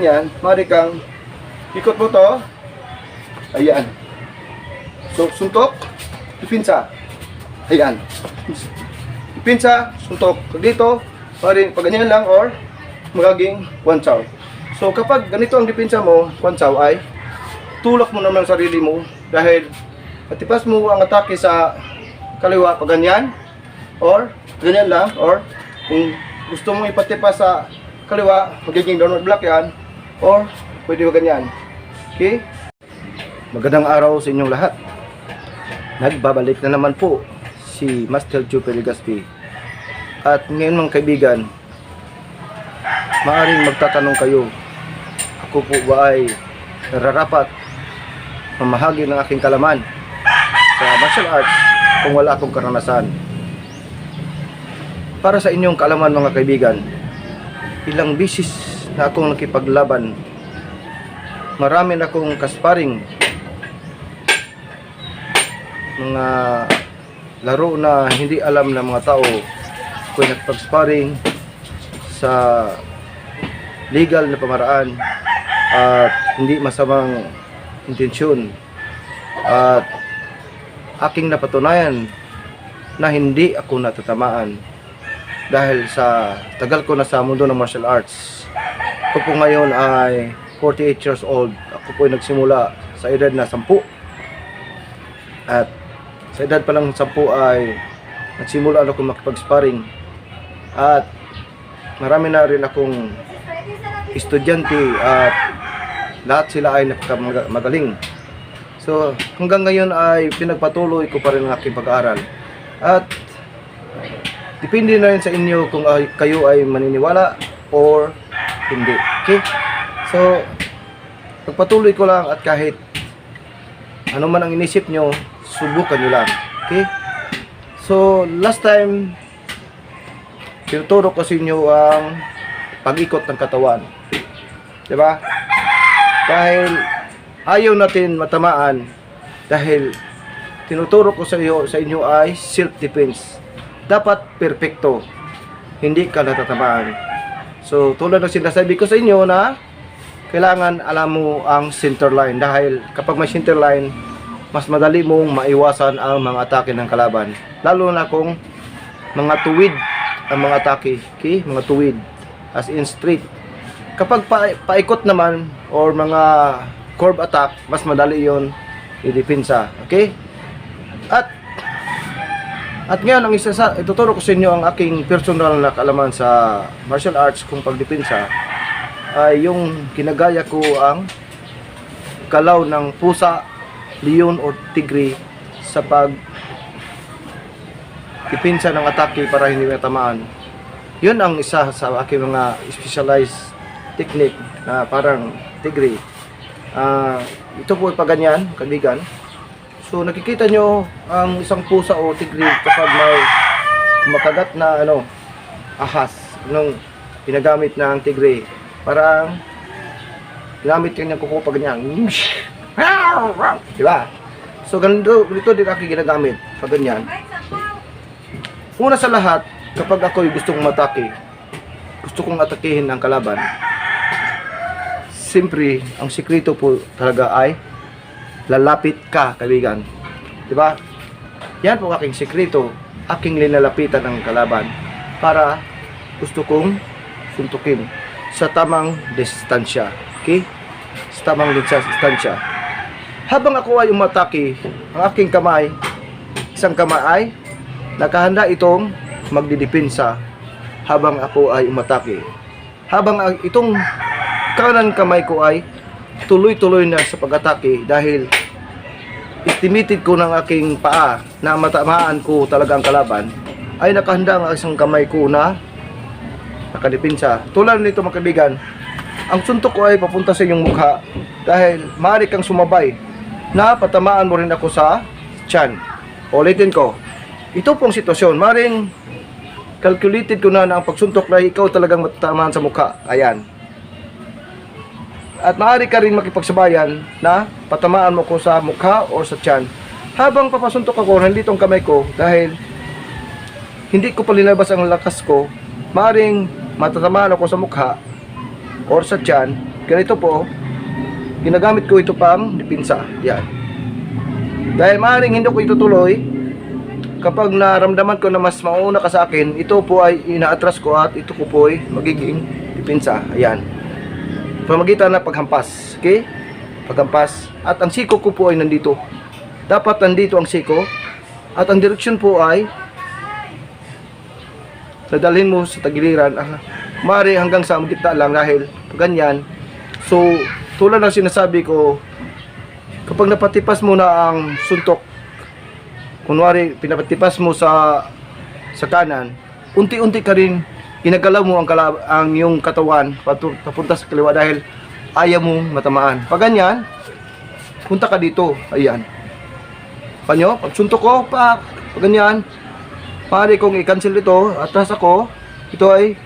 ganyan, maaari kang ikot mo to. Ayan. So, suntok, ipinsa. Ayan. Ipinsa, suntok. Dito, maaari pag ganyan lang or magaging one chow. So, kapag ganito ang dipinsa mo, one chow ay tulak mo naman ang sarili mo dahil matipas mo ang atake sa kaliwa pag ganyan or ganyan lang or kung gusto mo ipatipas sa kaliwa magiging downward block yan or pwede mo ganyan? Okay? Magandang araw sa inyong lahat. Nagbabalik na naman po si Master Joe Legaspi at ngayon mga kaibigan maaring magtatanong kayo. Ako po ba ay nararapat mamahagi ng aking kalaman sa martial arts kung wala akong karanasan. Para sa inyong kaalaman mga kaibigan, ilang bisis na akong nakipaglaban. Marami na akong kasparing mga laro na hindi alam ng mga tao kung nagpag-sparring sa legal na pamaraan at hindi masamang intensyon at aking napatunayan na hindi ako natatamaan dahil sa tagal ko na sa mundo ng martial arts. Ako po ngayon ay 48 years old. Ako po ay nagsimula sa edad na 10. At sa edad pa lang 10 ay nagsimula ako makipag-sparring. At marami na rin akong estudyante at lahat sila ay napakamagaling. So, hanggang ngayon ay pinagpatuloy ko pa rin ang aking pag-aaral. At depende na rin sa inyo kung ay, kayo ay maniniwala or hindi. Okay? So, pagpatuloy ko lang at kahit ano man ang inisip nyo, subukan nyo lang. Okay? So, last time, tinuturo ko sa inyo ang pag-ikot ng katawan. Diba? Dahil ayaw natin matamaan dahil tinuturo ko sa iyo sa inyo ay self defense. Dapat perpekto. Hindi ka natatamaan. So tulad ng sinasabi ko sa inyo na kailangan alam mo ang center line dahil kapag may center line mas madali mong maiwasan ang mga atake ng kalaban. Lalo na kung mga tuwid ang mga atake, okay? Mga tuwid as in straight. Kapag pa paikot naman or mga curve attack, mas madali yon idipinsa. Okay? At at ngayon, ang isa sa, ituturo ko sa inyo ang aking personal na kaalaman sa martial arts kung pagdipinsa ay yung ginagaya ko ang galaw ng pusa, leon or tigre sa pag dipinsa ng atake para hindi matamaan. Yun ang isa sa aking mga specialized technique na parang tigre. Ah, ito po pa ganyan, kaibigan. So nakikita nyo ang isang pusa o tigre kapag may makagat na ano, ahas, nung ginagamit na ang tigre. Parang ginamit kanyang kuko pa ganyan. Diba? So ganito, ganito din aking ginagamit pag ganyan. Una sa lahat, kapag ako'y gustong matake, gusto kong atakihin ang kalaban, siyempre, ang sikreto po talaga ay lalapit ka, kaibigan. Di ba? Yan po aking sikreto, aking linalapitan ng kalaban para gusto kong suntukin sa tamang distansya. Okay? Sa tamang distansya. Habang ako ay umatake, ang aking kamay, isang kamay ay nakahanda itong magdidepensa habang ako ay umatake. Habang ang- itong kanan kamay ko ay tuloy-tuloy na sa pag-atake dahil estimated ko ng aking paa na matamaan ko talaga ang kalaban ay nakahanda ang isang kamay ko na nakadepensa. Tulad nito mga ang suntok ko ay papunta sa inyong mukha dahil maaari kang sumabay na patamaan mo rin ako sa tiyan. Ulitin ko, ito pong sitwasyon, maring calculated ko na na ang pagsuntok na ikaw talagang matatamaan sa mukha. Ayan. At maaari ka rin makipagsabayan na patamaan mo ko sa mukha o sa tiyan. Habang papasuntok ako, hindi tong kamay ko dahil hindi ko pa linabas ang lakas ko, maaring matatamaan ako sa mukha or sa tiyan, ganito po, ginagamit ko ito pang dipinsa. Yan. Dahil maaaring hindi ko itutuloy, kapag naramdaman ko na mas mauna ka sa akin, ito po ay inaatras ko at ito ko po ay magiging dipinsa. Ayan. Pamagitan na paghampas. Okay? Paghampas. At ang siko ko po ay nandito. Dapat nandito ang siko. At ang direksyon po ay dadalhin mo sa tagiliran. Ah, Mari hanggang sa gitna lang dahil ganyan. So, tulad ng sinasabi ko, kapag napatipas mo na ang suntok, kunwari pinapatipas mo sa sa kanan, unti-unti ka rin ginagalaw mo ang, kala, ang yung katawan papunta sa kaliwa dahil ayaw mong matamaan. Pag ganyan, punta ka dito. Ayan. Panyo, pag suntok ko, pa, pag ganyan, Pare kong i-cancel ito, atras ako, ito ay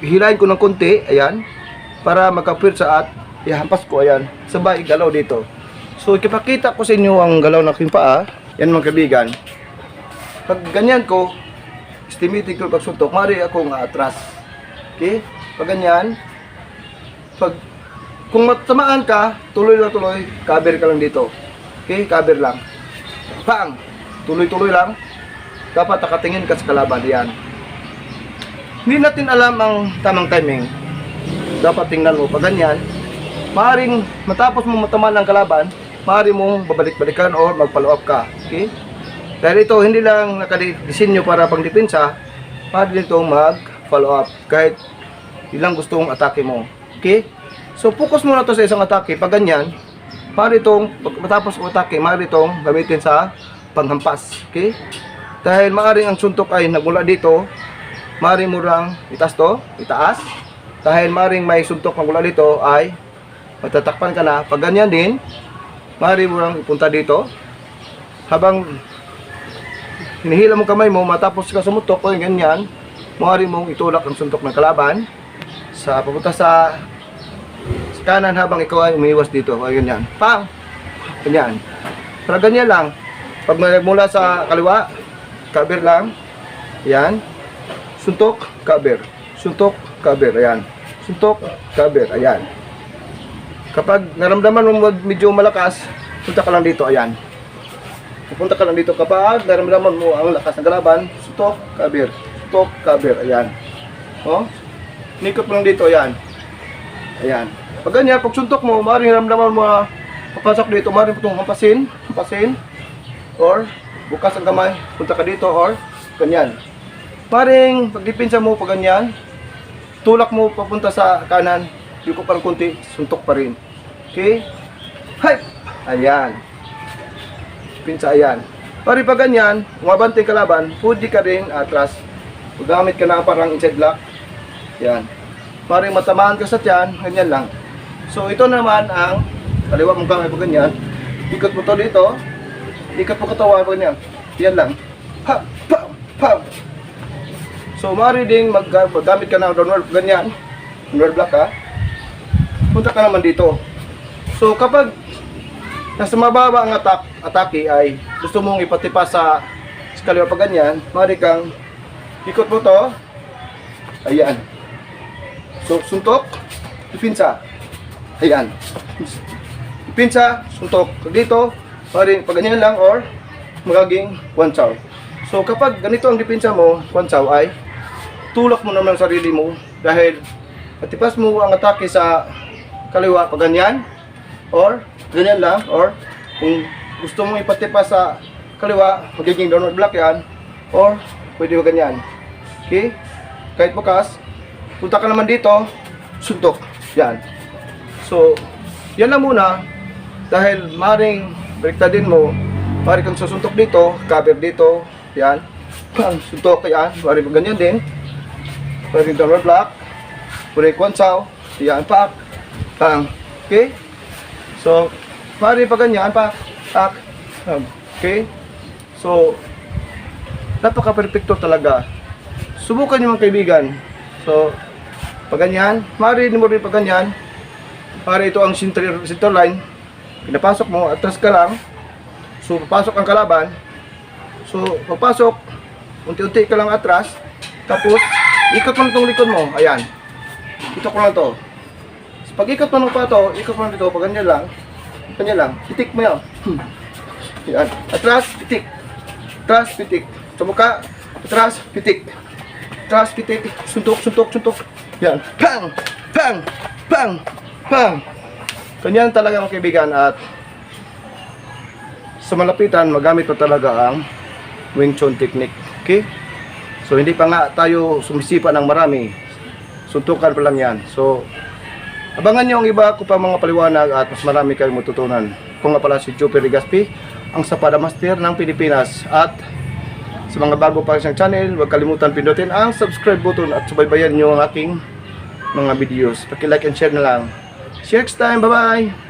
hilahin ko ng konti, ayan, para magkapir sa at ihampas ko, ayan, sabay galaw dito. So, ikipakita ko sa inyo ang galaw ng aking paa, yan mga kaibigan. Pag ganyan ko, estimating ko pag suntok, mari akong atras. Okay? Pag ganyan, pag kung matamaan ka, tuloy lang tuloy, cover ka lang dito. Okay? Cover lang. Pang! Tuloy-tuloy lang dapat nakatingin ka sa kalaban yan. Hindi natin alam ang tamang timing. Dapat tingnan mo pag ganyan. Maaring matapos mo matamaan ng kalaban, maaari mong babalik-balikan o up ka. Okay? Dahil ito hindi lang nakadisenyo para pang depensa, maaari din mag-follow up kahit ilang gustong atake mo. Okay? So focus muna to sa isang atake. Pag ganyan, maaari itong, matapos ang atake, maaari itong gamitin sa panghampas. Okay? Dahil maaring ang suntok ay nagmula dito, maaring mo lang itaas to, itaas. Dahil maaring may suntok na mula dito ay matatakpan ka na. Pag ganyan din, maaring mo lang ipunta dito. Habang hinihila mo kamay mo, matapos ka sumutok o ganyan, maaring mong itulak ang suntok ng kalaban sa papunta sa, sa kanan habang ikaw ay umiwas dito. O ganyan. Pang! Ganyan. Para ganyan lang. Pag mula sa kaliwa, cover lang. Ayan. Suntok, cover. Suntok, cover. Ayan. Suntok, cover. Ayan. Kapag naramdaman mo medyo malakas, punta ka lang dito. Ayan. Pupunta ka lang dito. Kapag naramdaman mo ang lakas ng kalaban, suntok, cover. Suntok, cover. Ayan. Oh. Nikot mo lang dito. Ayan. Ayan. Pag ganyan, pag suntok mo, maaaring naramdaman mo na papasok dito, maaaring itong hampasin, hampasin, or bukas ang kamay, punta ka dito or ganyan. Paring pagdipinsa mo pag ganyan, tulak mo papunta sa kanan, yuko pa ng kunti, suntok pa rin. Okay? Hay! Ayan. Pinsa ayan. Pari pag ganyan, umabanting kalaban, pwede ka rin atras. Gamit ka na parang inside lock. Yan. Paring matamaan ka sa tiyan, ganyan lang. So ito naman ang kaliwa mong kamay pag ganyan. Ikot mo to dito, Ikat mo katawan pa niya. Yan lang. Pa, pa, pa. So, maaari ding mag, maggamit ka ng downward ganyan. Downward block ha. Punta ka naman dito. So, kapag nasa mababa ang attack, atake ay gusto mong ipatipa sa, kaliwa pa ganyan, maaari kang ikot mo to. Ayan. So, suntok, ipinsa. Ayan. Ipinsa, suntok. Dito, Pari, pag ganyan lang or magaging kwansaw. So kapag ganito ang depensa mo, kwansaw ay tulak mo naman ang sarili mo dahil patipas mo ang atake sa kaliwa pag ganyan or ganyan lang or kung gusto mo ipatipas sa kaliwa, magiging downward block yan or pwede mo ganyan. Okay? Kahit bukas, punta ka naman dito, suntok. Yan. So, yan lang muna dahil maring din mo, pare kang susuntok dito, cover dito, yan. Pang suntok yan, pare ganyan din. Pare kang downward block, pare kwansaw, yan pak, pang, okay? So, pare pa ganyan, pak, pak, okay? So, napaka-perfecto talaga. Subukan niyo mga kaibigan. So, pag ganyan, maaari mo rin pag ganyan, para ito ang center, center line, pinapasok mo, atras ka lang, so papasok ang kalaban, so papasok, unti-unti ka lang atras, tapos, ikot mo itong likod mo, ayan, ikot ko lang to, Pag ikot mo ng pato, ikot mo dito, pag ganyan lang, ganyan lang, pitik mo yan. Hmm. Yan. Atras, pitik. Atras, pitik. Sa mukha, atras, pitik. Atras, pitik. Suntok, suntok, suntok. Yan. Pang! Pang! Pang! Pang! Ganyan talaga mga kaibigan at sa malapitan, magamit pa talaga ang Wing Chun technique. Okay? So, hindi pa nga tayo sumisipa ng marami. Suntukan pa lang yan. So, abangan nyo ang iba ko pa mga paliwanag at mas marami kayong matutunan. Kung nga pala si Joe Perigaspi, ang Sapada Master ng Pilipinas. At sa mga bago pa siyang channel, huwag kalimutan pindutin ang subscribe button at subaybayan nyo ang aking mga videos. Paki-like and share na lang. See you next time. Bye-bye!